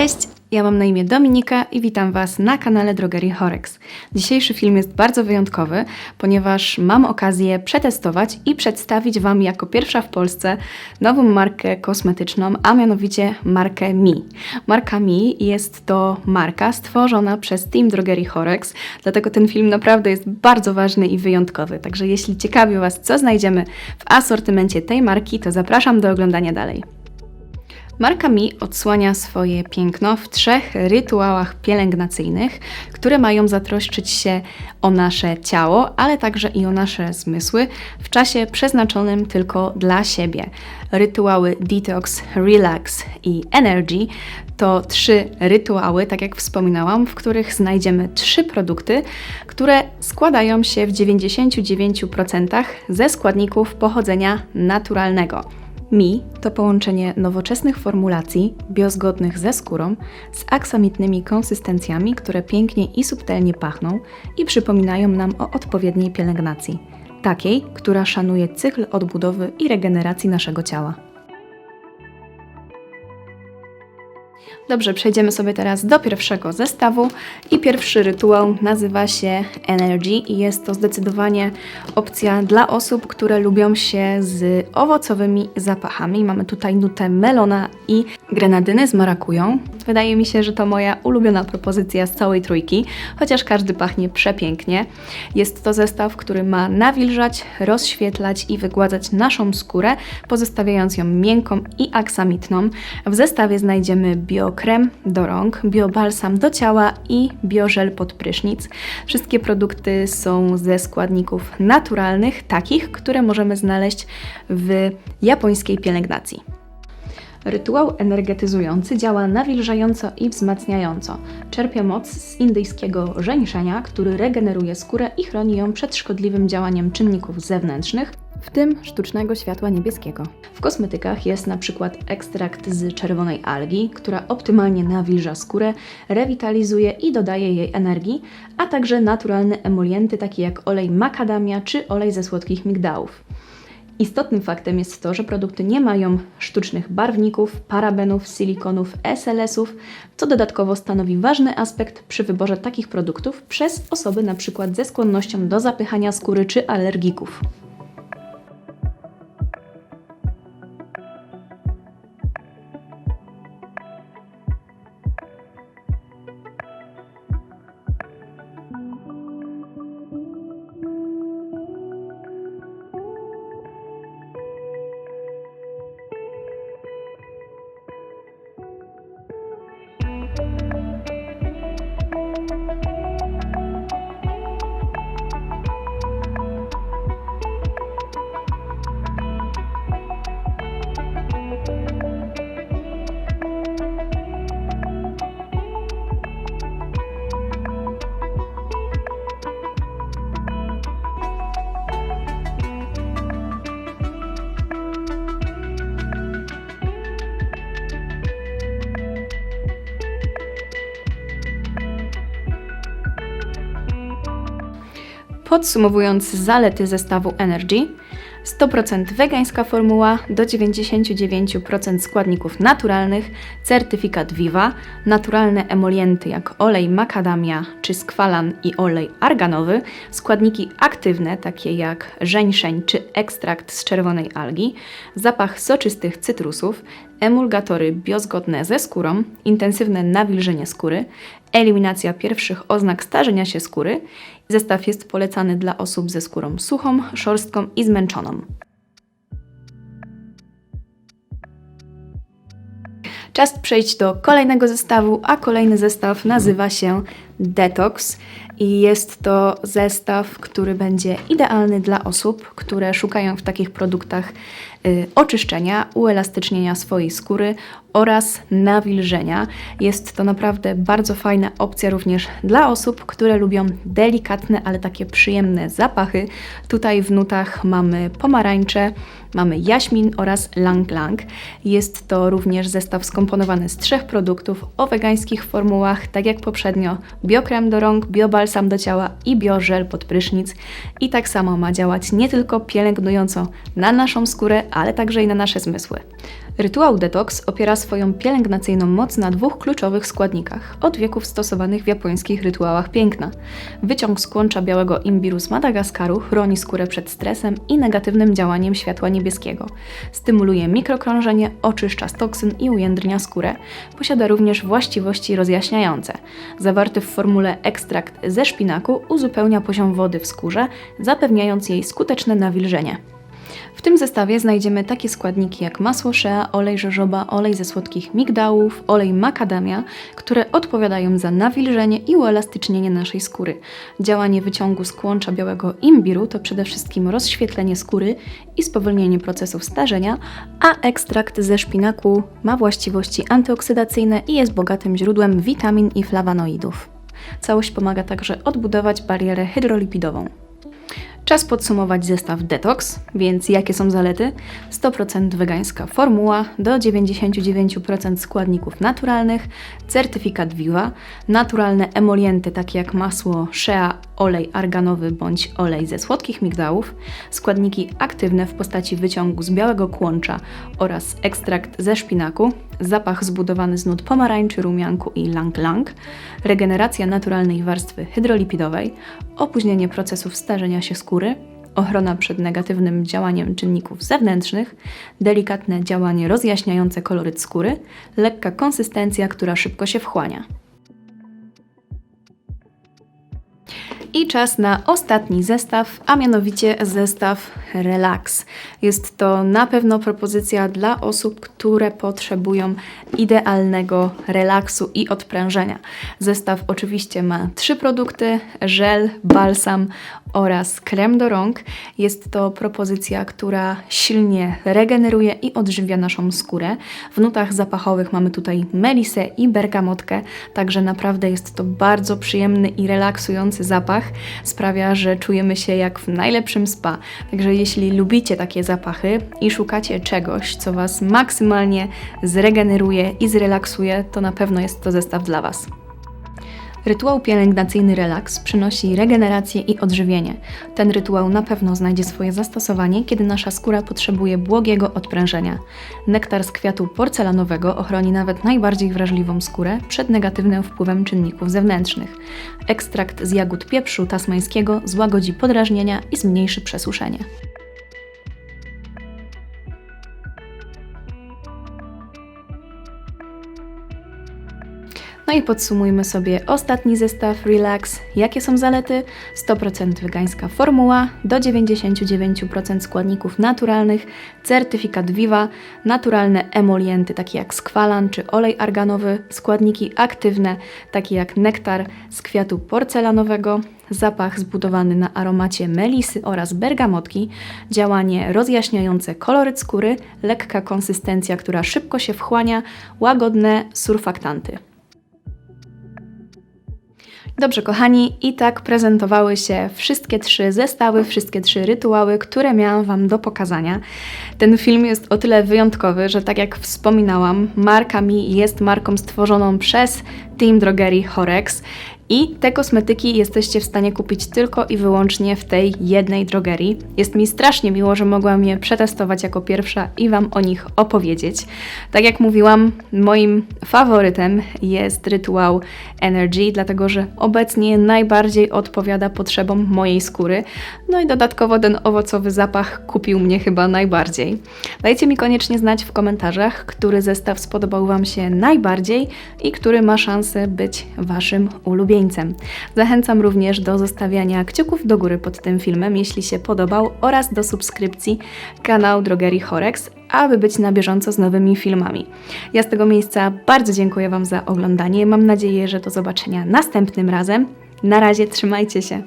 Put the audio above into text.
Cześć, ja mam na imię Dominika i witam Was na kanale Drogerii Horex. Dzisiejszy film jest bardzo wyjątkowy, ponieważ mam okazję przetestować i przedstawić Wam jako pierwsza w Polsce nową markę kosmetyczną, a mianowicie markę Mi. Marka Mi jest to marka stworzona przez Team Drogerii Horex, dlatego ten film naprawdę jest bardzo ważny i wyjątkowy. Także jeśli ciekawi Was, co znajdziemy w asortymencie tej marki, to zapraszam do oglądania dalej. Marka Mi odsłania swoje piękno w trzech rytuałach pielęgnacyjnych, które mają zatroszczyć się o nasze ciało, ale także i o nasze zmysły w czasie przeznaczonym tylko dla siebie. Rytuały Detox, Relax i Energy to trzy rytuały, tak jak wspominałam, w których znajdziemy trzy produkty, które składają się w 99% ze składników pochodzenia naturalnego. Mi to połączenie nowoczesnych formulacji, biozgodnych ze skórą, z aksamitnymi konsystencjami, które pięknie i subtelnie pachną i przypominają nam o odpowiedniej pielęgnacji, takiej, która szanuje cykl odbudowy i regeneracji naszego ciała. Dobrze, przejdziemy sobie teraz do pierwszego zestawu i pierwszy rytuał nazywa się Energy i jest to zdecydowanie opcja dla osób, które lubią się z owocowymi zapachami. Mamy tutaj nutę melona i grenadyny z marakują. Wydaje mi się, że to moja ulubiona propozycja z całej trójki, chociaż każdy pachnie przepięknie. Jest to zestaw, który ma nawilżać, rozświetlać i wygładzać naszą skórę, pozostawiając ją miękką i aksamitną. W zestawie znajdziemy biokrem do rąk, biobalsam do ciała i biożel pod prysznic. Wszystkie produkty są ze składników naturalnych, takich, które możemy znaleźć w japońskiej pielęgnacji. Rytuał energetyzujący działa nawilżająco i wzmacniająco. Czerpie moc z indyjskiego żeńszenia, który regeneruje skórę i chroni ją przed szkodliwym działaniem czynników zewnętrznych, w tym sztucznego światła niebieskiego. W kosmetykach jest na przykład ekstrakt z czerwonej algi, która optymalnie nawilża skórę, rewitalizuje i dodaje jej energii, a także naturalne emolienty takie jak olej makadamia czy olej ze słodkich migdałów. Istotnym faktem jest to, że produkty nie mają sztucznych barwników, parabenów, silikonów, SLS-ów, co dodatkowo stanowi ważny aspekt przy wyborze takich produktów przez osoby np. ze skłonnością do zapychania skóry czy alergików. Podsumowując zalety zestawu Energy, 100% wegańska formuła, do 99% składników naturalnych, certyfikat Viva, naturalne emolienty jak olej makadamia czy skwalan i olej arganowy, składniki aktywne takie jak żeńszeń czy ekstrakt z czerwonej algi, zapach soczystych cytrusów, emulgatory biozgodne ze skórą, intensywne nawilżenie skóry, eliminacja pierwszych oznak starzenia się skóry. Zestaw jest polecany dla osób ze skórą suchą, szorstką i zmęczoną. Czas przejść do kolejnego zestawu, a kolejny zestaw nazywa się Detox i jest to zestaw, który będzie idealny dla osób, które szukają w takich produktach y, oczyszczenia, uelastycznienia swojej skóry oraz nawilżenia. Jest to naprawdę bardzo fajna opcja również dla osób, które lubią delikatne, ale takie przyjemne zapachy. Tutaj w nutach mamy pomarańcze, mamy jaśmin oraz lang lang. Jest to również zestaw skomponowany z trzech produktów o wegańskich formułach, tak jak poprzednio biokrem do rąk, biobalsam do ciała i biożel pod prysznic. I tak samo ma działać nie tylko pielęgnująco na naszą skórę, ale także i na nasze zmysły. Rytuał detoks opiera swoją pielęgnacyjną moc na dwóch kluczowych składnikach, od wieków stosowanych w japońskich rytuałach piękna. Wyciąg z kłącza białego imbiru z Madagaskaru chroni skórę przed stresem i negatywnym działaniem światła niebieskiego. Stymuluje mikrokrążenie, oczyszcza z toksyn i ujędrnia skórę. Posiada również właściwości rozjaśniające. Zawarty w formule ekstrakt ze szpinaku uzupełnia poziom wody w skórze, zapewniając jej skuteczne nawilżenie. W tym zestawie znajdziemy takie składniki jak masło shea, olej żożoba, olej ze słodkich migdałów, olej makadamia, które odpowiadają za nawilżenie i uelastycznienie naszej skóry. Działanie wyciągu z kłącza białego imbiru to przede wszystkim rozświetlenie skóry i spowolnienie procesów starzenia, a ekstrakt ze szpinaku ma właściwości antyoksydacyjne i jest bogatym źródłem witamin i flawanoidów. Całość pomaga także odbudować barierę hydrolipidową. Czas podsumować zestaw Detox, więc jakie są zalety? 100% wegańska formuła, do 99% składników naturalnych, certyfikat Viva, naturalne emolienty takie jak masło shea, olej arganowy bądź olej ze słodkich migdałów, składniki aktywne w postaci wyciągu z białego kłącza oraz ekstrakt ze szpinaku, zapach zbudowany z nut pomarańczy, rumianku i lang-lang, regeneracja naturalnej warstwy hydrolipidowej, opóźnienie procesów starzenia się skóry, ochrona przed negatywnym działaniem czynników zewnętrznych, delikatne działanie rozjaśniające koloryt skóry, lekka konsystencja, która szybko się wchłania. I czas na ostatni zestaw, a mianowicie zestaw Relax. Jest to na pewno propozycja dla osób, które potrzebują idealnego relaksu i odprężenia. Zestaw oczywiście ma trzy produkty: żel, balsam oraz krem do rąk. Jest to propozycja, która silnie regeneruje i odżywia naszą skórę. W nutach zapachowych mamy tutaj melisę i bergamotkę, także naprawdę jest to bardzo przyjemny i relaksujący zapach. Sprawia, że czujemy się jak w najlepszym spa. Także jeśli lubicie takie zapachy i szukacie czegoś, co Was maksymalnie zregeneruje i zrelaksuje, to na pewno jest to zestaw dla Was. Rytuał pielęgnacyjny relaks przynosi regenerację i odżywienie. Ten rytuał na pewno znajdzie swoje zastosowanie, kiedy nasza skóra potrzebuje błogiego odprężenia. Nektar z kwiatu porcelanowego ochroni nawet najbardziej wrażliwą skórę przed negatywnym wpływem czynników zewnętrznych. Ekstrakt z jagód pieprzu tasmańskiego złagodzi podrażnienia i zmniejszy przesuszenie. No i podsumujmy sobie ostatni zestaw Relax. Jakie są zalety? 100% wegańska formuła, do 99% składników naturalnych, certyfikat Viva, naturalne emolienty takie jak skwalan czy olej arganowy, składniki aktywne takie jak nektar z kwiatu porcelanowego, zapach zbudowany na aromacie melisy oraz bergamotki, działanie rozjaśniające koloryt skóry, lekka konsystencja, która szybko się wchłania, łagodne surfaktanty. Dobrze, kochani, i tak prezentowały się wszystkie trzy zestawy, wszystkie trzy rytuały, które miałam Wam do pokazania. Ten film jest o tyle wyjątkowy, że tak jak wspominałam, marka Mi jest marką stworzoną przez Team Drogerii Horex i te kosmetyki jesteście w stanie kupić tylko i wyłącznie w tej jednej drogerii. Jest mi strasznie miło, że mogłam je przetestować jako pierwsza i Wam o nich opowiedzieć. Tak jak mówiłam, moim faworytem jest rytuał Energy, dlatego że obecnie najbardziej odpowiada potrzebom mojej skóry. No i dodatkowo ten owocowy zapach kupił mnie chyba najbardziej. Dajcie mi koniecznie znać w komentarzach, który zestaw spodobał Wam się najbardziej i który ma szansę być Waszym ulubieńcem. Zachęcam również do zostawiania kciuków do góry pod tym filmem, jeśli się podobał, oraz do subskrypcji kanału Drogerii Horex, aby być na bieżąco z nowymi filmami. Ja z tego miejsca bardzo dziękuję Wam za oglądanie. Mam nadzieję, że do zobaczenia następnym razem. Na razie, trzymajcie się.